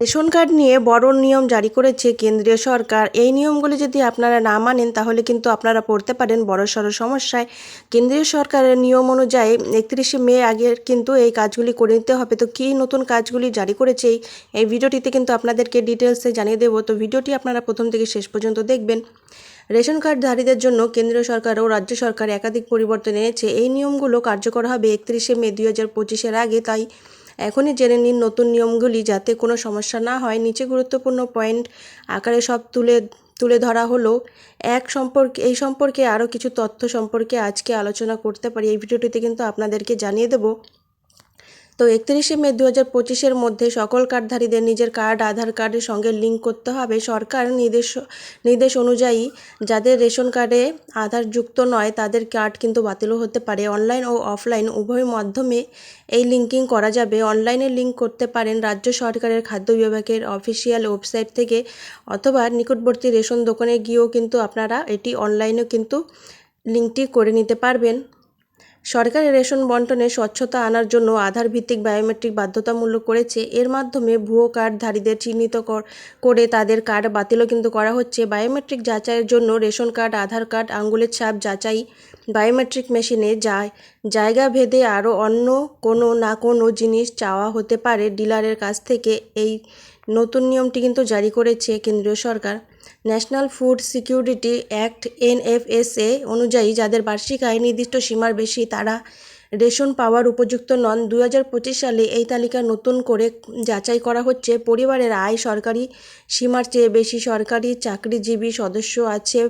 Ration card নিয়ে বড় নিয়ম জারি করেছে কেন্দ্রীয় সরকার। এই নিয়মগুলি যদি আপনারা না মানেন, তাহলে কিন্তু আপনারা পড়তে পারেন বড়সড় সমস্যায়। কেন্দ্রীয় সরকারের নিয়ম অনুযায়ী একত্রিশে মে আগে কিন্তু এই কাজগুলি করে নিতে হবে। তো কী নতুন কাজগুলি জারি করেছে এই- ভিডিওটিতে কিন্তু আপনাদেরকে ডিটেলসে জানিয়ে দেবো। তো ভিডিওটি আপনারা প্রথম থেকে শেষ পর্যন্ত দেখবেন। রেশন কার্ডধারীদের জন্য কেন্দ্রীয় সরকার ও রাজ্য সরকার একাধিক পরিবর্তন এনেছে। এই নিয়মগুলো কার্যকর হবে একত্রিশে মে দুই হাজার পঁচিশের আগে। তাই এখনই জেনে নিন নতুন নিয়মগুলি যাতে কোনো সমস্যা না হয়। নিচে গুরুত্বপূর্ণ পয়েন্ট আকারে সব তুলে তুলে ধরা হলো। এক সম্পর্কে, এই সম্পর্কে আরও কিছু তথ্য সম্পর্কে আজকে আলোচনা করতে পারি। এই ভিডিওটিতে কিন্তু আপনাদেরকে জানিয়ে দেবো তো একত্রিশে মে দু হাজার পঁচিশের মধ্যে সকল কার্ডধারীদের নিজের কার্ড, আধার কার্ডের সঙ্গে লিঙ্ক করতে হবে। সরকার নির্দেশ নির্দেশ অনুযায়ী যাদের রেশন কার্ডে আধার যুক্ত নয়, তাদের কার্ড কিন্তু বাতিলও হতে পারে। অনলাইন ও অফলাইন উভয় মাধ্যমে এই লিঙ্কিং করা যাবে। অনলাইনে লিঙ্ক করতে পারেন রাজ্য সরকারের খাদ্য বিভাগের অফিসিয়াল ওয়েবসাইট থেকে অথবা নিকটবর্তী রেশন দোকানে গিয়েও কিন্তু আপনারা এটি অনলাইনেও কিন্তু লিঙ্কটি করে নিতে পারবেন। সরকারি রেশন বন্টনে স্বচ্ছতা আনার জন্য আধার ভিত্তিক বায়োমেট্রিক বাধ্যতামূলক করেছে। এর মাধ্যমে ভুয়ো কার্ডধারীদের চিহ্নিত করে তাদের কার্ড বাতিলও কিন্তু করা হচ্ছে। বায়োমেট্রিক যাচাইয়ের জন্য রেশন কার্ড, আধার কার্ড, আঙ্গুলের ছাপ যাচাই, বায়োমেট্রিক মেশিনে যায়। জায়গা ভেদে আরও অন্য কোনো না কোনো জিনিস চাওয়া হতে পারে। ডিলারের কাছ থেকে এই নতুন নিয়মটি কিন্তু জারি করেছে কেন্দ্রীয় সরকার। National food security act, NFSA অনুযায়ী যাদের বার্ষিক আয় নির্দিষ্ট সীমার বেশি, তারা রেশন পাওয়ার উপযুক্ত নন। দু হাজার পঁচিশ সালে এই তালিকা নতুন করে যাচাই করা হচ্ছে। পরিবারের আয় সরকারি সীমার চেয়ে বেশি। সরকারি চাকরিজীবী সদস্য আছে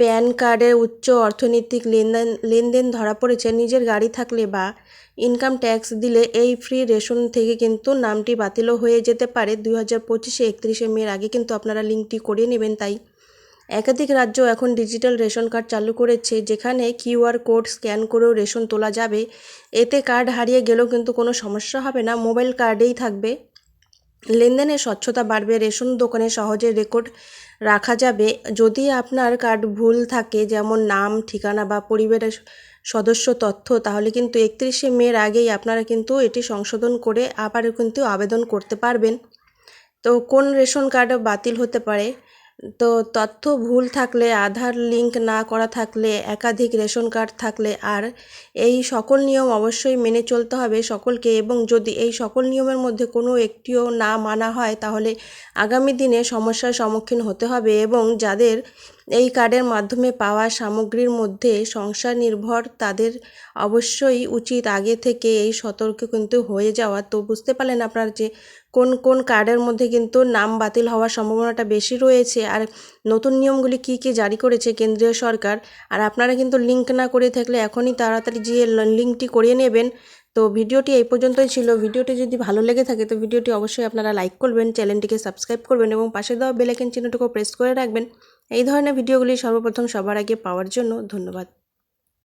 প্যান কার্ডে উচ্চ অর্থনৈতিক লেনদেন লেনদেন ধরা পড়েছে। নিজের গাড়ি থাকলে বা ইনকাম ট্যাক্স দিলে এই ফ্রি রেশন থেকে কিন্তু নামটি বাতিলও হয়ে যেতে পারে। দুই হাজার পঁচিশে একত্রিশে মের আগে কিন্তু আপনারা লিঙ্কটি করে নেবেন। তাই একাধিক রাজ্য এখন ডিজিটাল রেশন কার্ড চালু করেছে, যেখানে কিউআর কোড স্ক্যান করেও রেশন তোলা যাবে। এতে কার্ড হারিয়ে গেলেও কিন্তু কোনো সমস্যা হবে না। মোবাইল কার্ডেই থাকবে। লেনদেনের স্বচ্ছতা বাড়বে, রেশন দোকানে সহজে রেকর্ড রাখা যাবে। যদি আপনার কার্ড ভুল থাকে, যেমন নাম, ঠিকানা বা পরিবারের সদস্য তথ্য, তাহলে কিন্তু একত্রিশে মের আগেই আপনারা কিন্তু এটি সংশোধন করে আবার কিন্তু আবেদন করতে পারবেন। তো কোন রেশন কার্ড বাতিল হতে পারে? তো তথ্য ভুল থাকলে, আধার লিঙ্ক না করা থাকলে, একাধিক রেশন কার্ড থাকলে আর এই সকল নিয়ম অবশ্যই মেনে চলতে হবে সকলকে এবং যদি এই সকল নিয়মের মধ্যে কোনো একটিও না মানা হয় তাহলে আগামী দিনে সমস্যার সম্মুখীন হতে হবে এবং যাদের এই কার্ডের মাধ্যমে পাওয়া সামগ্রীর মধ্যে সংসার নির্ভর তাদের অবশ্যই উচিত আগে থেকে এই সতর্ক কিন্তু হয়ে যাওয়া। তো বুঝতে পারলেন আপনার যে কোন কোন কার্ডের মধ্যে কিন্তু নাম বাতিল হওয়ার সম্ভাবনাটা বেশি রয়েছে আর নতুন নিয়মগুলি কি কি জারি করেছে কেন্দ্রীয় সরকার? আর আপনারা কিন্তু লিঙ্ক না করে থাকলে এখনই তাড়াতাড়ি গিয়ে লিঙ্কটি করিয়ে নেবেন। তো ভিডিওটি এই পর্যন্তই ছিল। ভিডিওটি যদি ভালো লেগে থাকে তো ভিডিওটি অবশ্যই আপনারা লাইক করবেন চ্যানেলটিকে সাবস্ক্রাইব করবেন এবং পাশে দেওয়া বেলাইকন চিহ্নটুকু প্রেস করে রাখবেন। এই ধরনের ভিডিওগুলি সর্বপ্রথম সবার আগে পাওয়ার জন্য ধন্যবাদ।